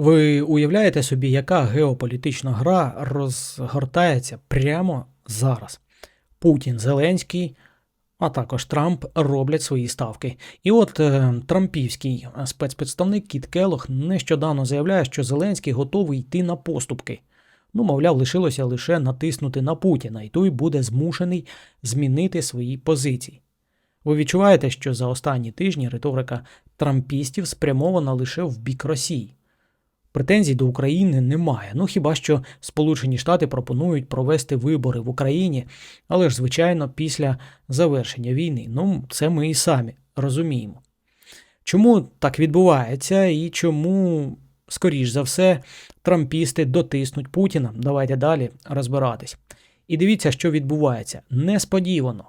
Ви уявляєте собі, яка геополітична гра розгортається прямо зараз? Путін, Зеленський, а також Трамп роблять свої ставки. І от е, трампівський спецпредставник Кіт Келох нещодавно заявляє, що Зеленський готовий йти на поступки. Ну, мовляв, лишилося лише натиснути на Путіна, і той буде змушений змінити свої позиції. Ви відчуваєте, що за останні тижні риторика трампістів спрямована лише в бік Росії. Претензій до України немає. Ну хіба що Сполучені Штати пропонують провести вибори в Україні, але ж, звичайно, після завершення війни. Ну, це ми і самі розуміємо. Чому так відбувається і чому, скоріш за все, трампісти дотиснуть Путіна? Давайте далі розбиратись. І дивіться, що відбувається. Несподівано.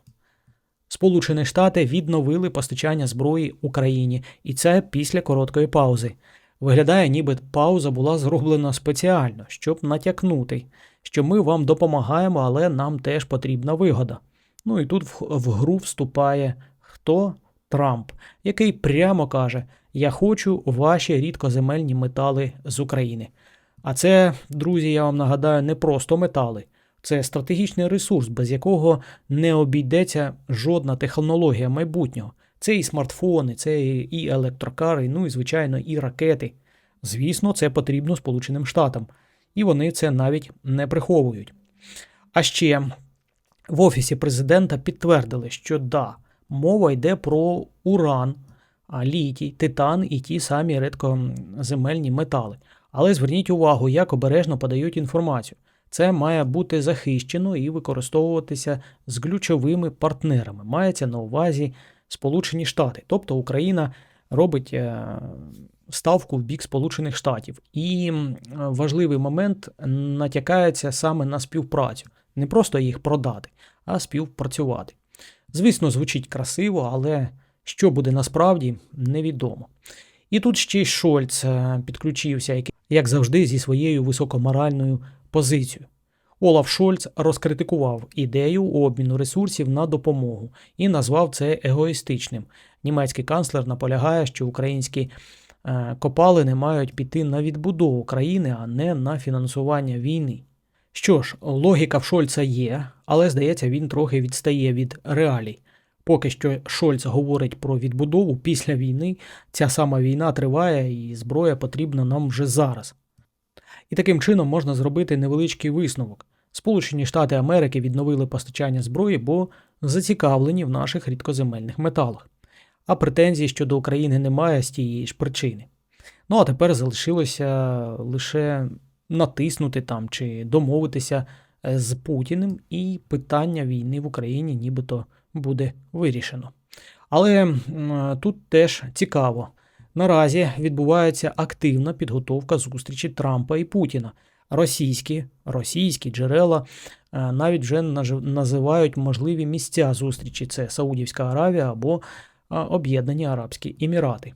Сполучені Штати відновили постачання зброї Україні, і це після короткої паузи. Виглядає, ніби пауза була зроблена спеціально, щоб натякнути, що ми вам допомагаємо, але нам теж потрібна вигода. Ну і тут в, гру вступає хто? Трамп, який прямо каже: Я хочу ваші рідкоземельні метали з України. А це, друзі, я вам нагадаю, не просто метали. Це стратегічний ресурс, без якого не обійдеться жодна технологія майбутнього. Це і смартфони, це і електрокари, ну і, звичайно, і ракети. Звісно, це потрібно Сполученим Штатам, і вони це навіть не приховують. А ще в Офісі президента підтвердили, що да, мова йде про уран, літій, титан і ті самі редкоземельні метали. Але зверніть увагу, як обережно подають інформацію. Це має бути захищено і використовуватися з ключовими партнерами. Мається на увазі Сполучені Штати, тобто Україна робить е, ставку в бік Сполучених Штатів. І важливий момент натякається саме на співпрацю, не просто їх продати, а співпрацювати. Звісно, звучить красиво, але що буде насправді, невідомо. І тут ще й Шольц е, підключився, як завжди, зі своєю високоморальною позицією. Олаф Шольц розкритикував ідею обміну ресурсів на допомогу і назвав це егоїстичним. Німецький канцлер наполягає, що українські е, копалини мають піти на відбудову країни, а не на фінансування війни. Що ж, логіка в Шольца є, але здається, він трохи відстає від реалій. Поки що Шольц говорить про відбудову після війни, ця сама війна триває і зброя потрібна нам вже зараз. І таким чином можна зробити невеличкий висновок. Сполучені Штати Америки відновили постачання зброї, бо зацікавлені в наших рідкоземельних металах. А претензій щодо України немає з тієї ж причини. Ну а тепер залишилося лише натиснути там чи домовитися е, з Путіним, і питання війни в Україні нібито буде вирішено. Але тут теж цікаво. Наразі відбувається активна підготовка зустрічі Трампа і Путіна. Російські російські джерела е, навіть вже називають можливі місця зустрічі: це Саудівська Аравія або е, Об'єднані Арабські Емірати.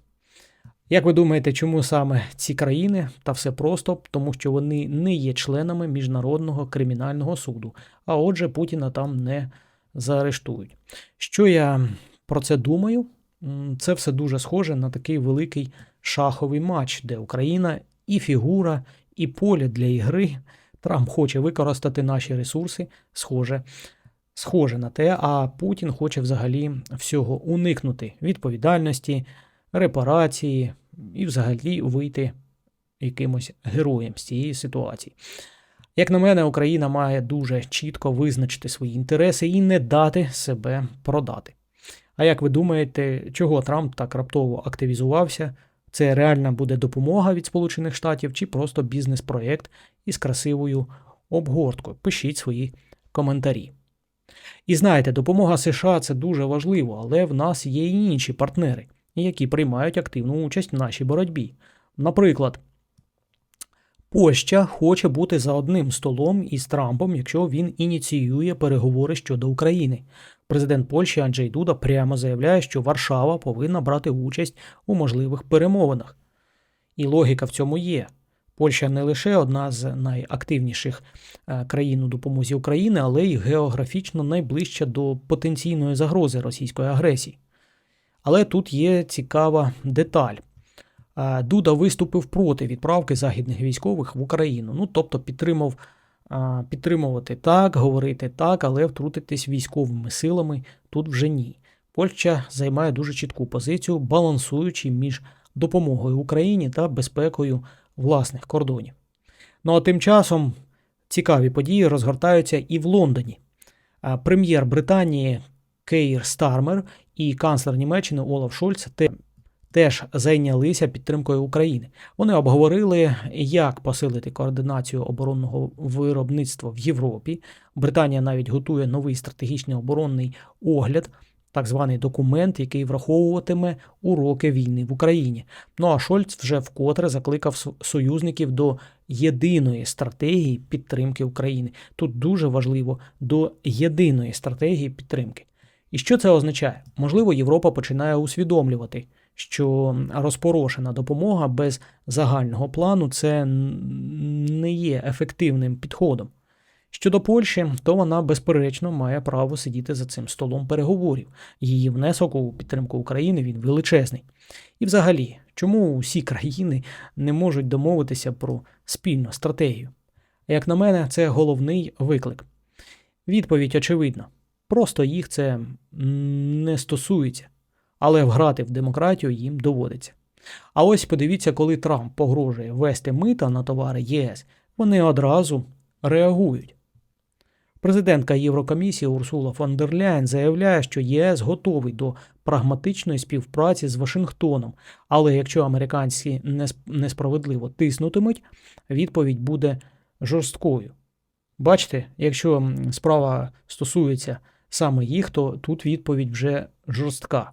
Як ви думаєте, чому саме ці країни? Та все просто, тому що вони не є членами Міжнародного кримінального суду, а отже, Путіна там не заарештують. Що я про це думаю? Це все дуже схоже на такий великий шаховий матч, де Україна і фігура, і поле для ігри. Трамп хоче використати наші ресурси, схоже, схоже на те, а Путін хоче взагалі всього уникнути відповідальності, репарації і взагалі вийти якимось героєм з цієї ситуації. Як на мене, Україна має дуже чітко визначити свої інтереси і не дати себе продати. А як ви думаєте, чого Трамп так раптово активізувався? Це реальна буде допомога від Сполучених Штатів чи просто бізнес-проєкт із красивою обгорткою? Пишіть свої коментарі. І знаєте, допомога США це дуже важливо, але в нас є і інші партнери, які приймають активну участь в нашій боротьбі. Наприклад, Польща хоче бути за одним столом із Трампом, якщо він ініціює переговори щодо України. Президент Польщі Анджей Дуда прямо заявляє, що Варшава повинна брати участь у можливих перемовинах. І логіка в цьому є. Польща не лише одна з найактивніших е, країн у допомозі України, але й географічно найближча до потенційної загрози російської агресії. Але тут є цікава деталь. Е, Дуда виступив проти відправки західних військових в Україну. Ну, тобто підтримав, е, підтримувати так, говорити так, але втрутитись військовими силами тут вже ні. Польща займає дуже чітку позицію, балансуючи між допомогою Україні та безпекою власних кордонів. Ну а тим часом цікаві події розгортаються і в Лондоні. Прем'єр Британії Кейр Стармер і канцлер Німеччини Олаф Шольц теж зайнялися підтримкою України. Вони обговорили, як посилити координацію оборонного виробництва в Європі. Британія навіть готує новий стратегічний оборонний огляд, так званий документ, який враховуватиме уроки війни в Україні. Ну а Шольц вже вкотре закликав союзників до єдиної стратегії підтримки України. Тут дуже важливо до єдиної стратегії підтримки. І що це означає? Можливо, Європа починає усвідомлювати, що розпорошена допомога без загального плану це не є ефективним підходом. Щодо Польщі, то вона безперечно має право сидіти за цим столом переговорів. Її внесок у підтримку України він величезний. І взагалі, чому усі країни не можуть домовитися про спільну стратегію? Як на мене, це головний виклик. Відповідь очевидна. Просто їх це не стосується, але вграти в демократію їм доводиться. А ось подивіться, коли Трамп погрожує ввести мита на товари ЄС, вони одразу реагують. Президентка Єврокомісії Урсула фон дер Ляєн заявляє, що ЄС готовий до прагматичної співпраці з Вашингтоном, але якщо американці несправедливо тиснутимуть, відповідь буде жорсткою. Бачите, якщо справа стосується саме їх, то тут відповідь вже жорстка.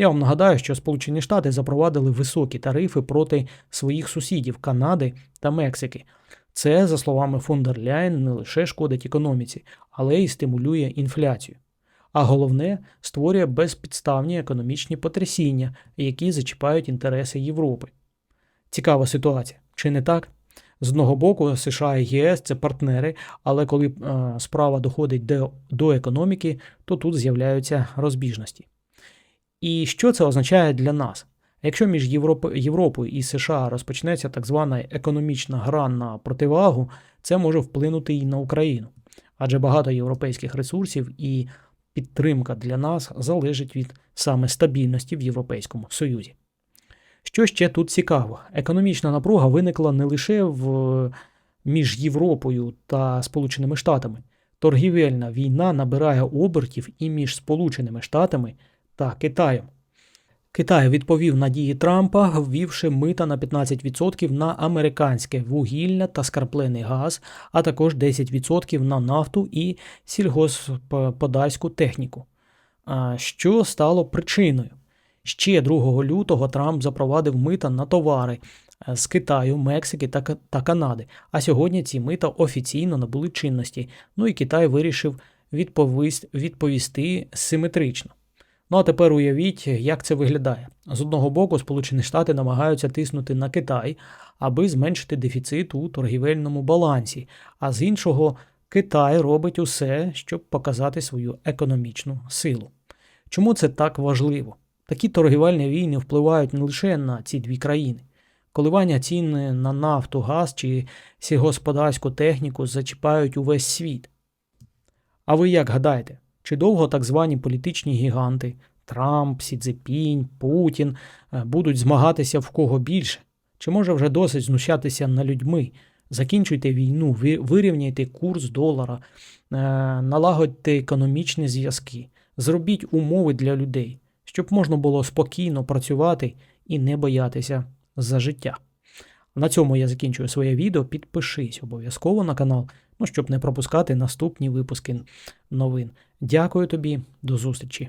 Я вам нагадаю, що Сполучені Штати запровадили високі тарифи проти своїх сусідів Канади та Мексики. Це, за словами фон дер Ляєн, не лише шкодить економіці, але й стимулює інфляцію. А головне, створює безпідставні економічні потрясіння, які зачіпають інтереси Європи. Цікава ситуація, чи не так? З одного боку, США і ЄС це партнери, але коли е, справа доходить до, до економіки, то тут з'являються розбіжності. І що це означає для нас? Якщо між Європо- Європою і США розпочнеться так звана економічна гра на противагу, це може вплинути і на Україну. Адже багато європейських ресурсів і підтримка для нас залежить від саме стабільності в Європейському Союзі. Що ще тут цікаво? Економічна напруга виникла не лише в, між Європою та Сполученими Штатами. Торгівельна війна набирає обертів і між Сполученими Штатами та Китаєм. Китай відповів на дії Трампа, ввівши мита на 15% на американське вугілля та скраплений газ, а також 10% на нафту і сільгосподарську техніку. Що стало причиною? Ще 2 лютого Трамп запровадив мита на товари е, з Китаю, Мексики та, та Канади. А сьогодні ці мита офіційно набули чинності. Ну і Китай вирішив відповісти симетрично. Ну а тепер уявіть, як це виглядає. З одного боку, Сполучені Штати намагаються тиснути на Китай, аби зменшити дефіцит у торгівельному балансі, а з іншого, Китай робить усе, щоб показати свою економічну силу. Чому це так важливо? Такі торгівельні війни впливають не лише на ці дві країни. Коливання цін на нафту, газ чи сільгосподарську техніку зачіпають увесь світ. А ви як гадаєте, чи довго так звані політичні гіганти Трамп, Сі Цзепінь, Путін е, будуть змагатися в кого більше? Чи може вже досить знущатися над людьми? Закінчуйте війну, вирівняйте курс долара, е, налагодьте економічні зв'язки, зробіть умови для людей, щоб можна було спокійно працювати і не боятися за життя. На цьому я закінчую своє відео. Підпишись обов'язково на канал, ну, щоб не пропускати наступні випуски новин. Дякую тобі, до зустрічі!